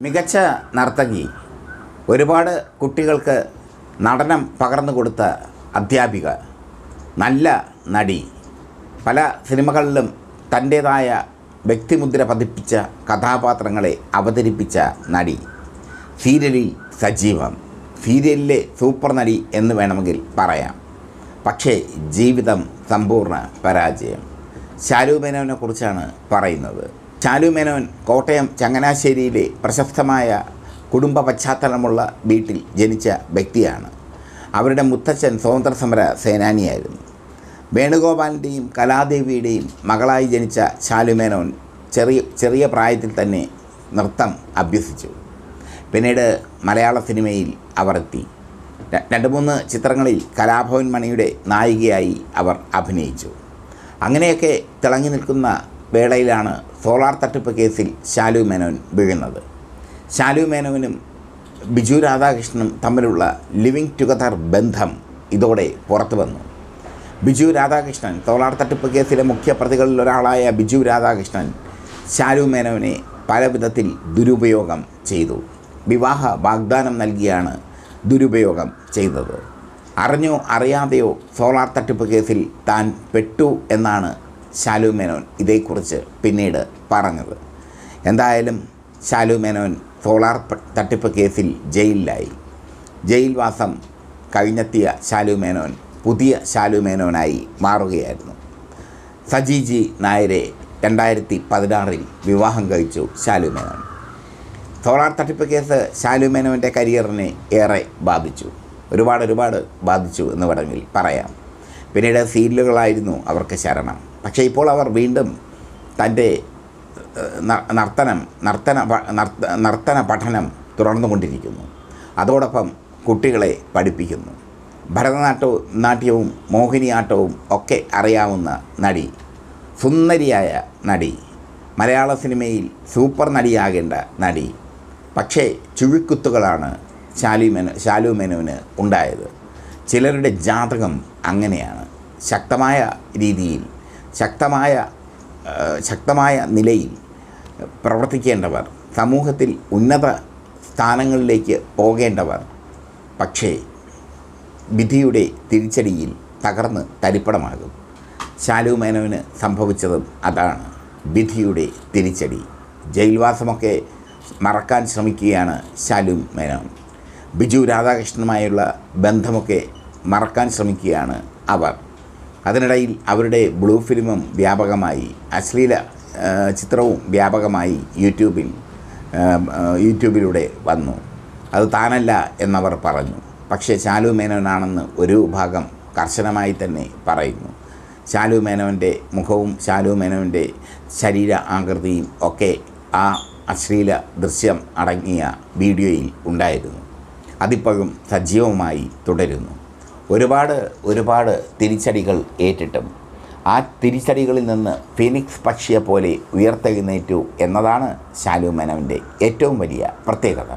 മികച്ച നർത്തകി ഒരുപാട് കുട്ടികൾക്ക് നടനം പകർന്നു കൊടുത്ത അധ്യാപിക നല്ല നടി പല സിനിമകളിലും തന്റേതായ വ്യക്തിമുദ്ര പതിപ്പിച്ച കഥാപാത്രങ്ങളെ അവതരിപ്പിച്ച നടി. സീരിയലിൽ സജീവം സീരിയലിലെ സൂപ്പർ നടി എന്ന് വേണമെങ്കിൽ പറയാം. പക്ഷേ ജീവിതം സമ്പൂർണ പരാജയം. ശാലു മേനോനെക്കുറിച്ചാണ് പറയുന്നത്. ശാലു മേനോൻ കോട്ടയം ചങ്ങനാശ്ശേരിയിലെ പ്രശസ്തമായ കുടുംബ പശ്ചാത്തലമുള്ള വീട്ടിൽ ജനിച്ച വ്യക്തിയാണ്. അവരുടെ മുത്തച്ഛൻ സ്വാതന്ത്ര്യസമര സേനാനിയായിരുന്നു. വേണുഗോപാലിന്റെയും കലാദേവിയുടെയും മകളായി ജനിച്ച ചാലുമേനോൻ ചെറിയ ചെറിയ പ്രായത്തിൽ തന്നെ നൃത്തം അഭ്യസിച്ചു. പിന്നീട് മലയാള സിനിമയിൽ അവർ എത്തി. രണ്ട് മൂന്ന് ചിത്രങ്ങളിൽ കലാഭവൻ മണിയുടെ നായികയായി അവർ അഭിനയിച്ചു. അങ്ങനെയൊക്കെ തിളങ്ങി നിൽക്കുന്ന വേളയിലാണ് സോളാർ തട്ടിപ്പ് കേസിൽ ശാലു മേനോൻ വീഴുന്നത്. ശാലു മേനോനും ബിജു രാധാകൃഷ്ണനും തമ്മിലുള്ള ലിവിങ് ടുഗദർ ബന്ധം ഇതോടെ പുറത്തു വന്നു. ബിജു രാധാകൃഷ്ണൻ സോളാർ തട്ടിപ്പ് കേസിലെ മുഖ്യ പ്രതികളിൽ ഒരാളായ ബിജു രാധാകൃഷ്ണൻ ശാലു മേനോനെ പല വിധത്തിൽ ദുരുപയോഗം ചെയ്തു. വിവാഹ വാഗ്ദാനം നൽകിയാണ് ദുരുപയോഗം ചെയ്തത്. അറിഞ്ഞോ അറിയാതെയോ സോളാർ തട്ടിപ്പ് കേസിൽ താൻ പെട്ടു എന്നാണ് ശാലു മേനോൻ ഇതേക്കുറിച്ച് പിന്നീട് പറഞ്ഞത്. എന്തായാലും ശാലു മേനോൻ സോളാർ തട്ടിപ്പ് കേസിൽ ജയിലിലായി. ജയിൽവാസം കഴിഞ്ഞെത്തിയ ശാലു മേനോൻ പുതിയ ശാലു മേനോനായി മാറുകയായിരുന്നു. സജി ജി നായരെ രണ്ടായിരത്തി പതിനാറിൽ വിവാഹം കഴിച്ചു ശാലു മേനോൻ സോളാർ തട്ടിപ്പ് കേസ് ശാലു മേനോന്റെ കരിയറിനെ ഏറെ ബാധിച്ചു. ഒരുപാട് ഒരുപാട് ബാധിച്ചു എന്ന് വേണമെങ്കിൽ പറയാം. പിന്നീട് സീരിയലുകളായിരുന്നു അവർക്ക് ശരണം. പക്ഷേ ഇപ്പോൾ അവർ വീണ്ടും തന്റെ നർത്തനം നർത്തന നർത്തന പഠനം തുടർന്നുകൊണ്ടിരിക്കുന്നു. അതോടൊപ്പം കുട്ടികളെ പഠിപ്പിക്കുന്നു. ഭരതനാട്യവും നാട്യവും മോഹിനിയാട്ടവും ഒക്കെ അറിയാവുന്ന നടി സുന്ദരിയായ നടി മലയാള സിനിമയിൽ സൂപ്പർ നടിയാകേണ്ട നടി പക്ഷേ ചുഴിക്കുത്തുകളാണ് ശാലു ശാലുമെനുവിന് ഉണ്ടായത്. ചിലരുടെ ജാതകം അങ്ങനെയാണ്. ശക്തമായ രീതിയിൽ ശക്തമായ ശക്തമായ നിലയിൽ പ്രവർത്തിക്കേണ്ടവർ സമൂഹത്തിൽ ഉന്നത സ്ഥാനങ്ങളിലേക്ക് പോകേണ്ടവർ പക്ഷേ വിധിയുടെ തിരിച്ചടിയിൽ തകർന്ന് തരിപ്പടമാകും ശാലു മേനോന് സംഭവിച്ചതും അതാണ്. വിധിയുടെ തിരിച്ചടി. ജയിൽവാസമൊക്കെ മറക്കാൻ ശ്രമിക്കുകയാണ് ശാലു മേനോൻ. ബിജു രാധാകൃഷ്ണനുമായുള്ള ബന്ധമൊക്കെ മറക്കാൻ ശ്രമിക്കുകയാണ് അവർ. അതിനിടയിൽ അവരുടെ ബ്ലൂ ഫിലിമും വ്യാപകമായി അശ്ലീല ചിത്രവും വ്യാപകമായി യൂട്യൂബിൽ യൂട്യൂബിലൂടെ വന്നു. അത് താനല്ല എന്നവർ പറഞ്ഞു. പക്ഷേ ശാലു മേനോനാണെന്ന് ഒരു ഭാഗം കർശനമായി തന്നെ പറയുന്നു. ശാലു മേനോന്റെ മുഖവും ശാലു മേനോന്റെ ശരീര ആകൃതിയും ഒക്കെ ആ അശ്ലീല ദൃശ്യം അടങ്ങിയ വീഡിയോയിൽ ഉണ്ടായിരുന്നു. അതിപ്പോഴും സജീവമായി തുടരുന്നു. ഒരുപാട് ഒരുപാട് തിരിച്ചടികൾ ഏറ്റിട്ടും. ആ തിരിച്ചടികളിൽ നിന്ന് ഫിനിക്സ് പക്ഷിയെ പോലെ ഉയർത്തെഴുന്നേറ്റു എന്നതാണ് ശാലു മേനോന്റെ ഏറ്റവും വലിയ പ്രത്യേകത.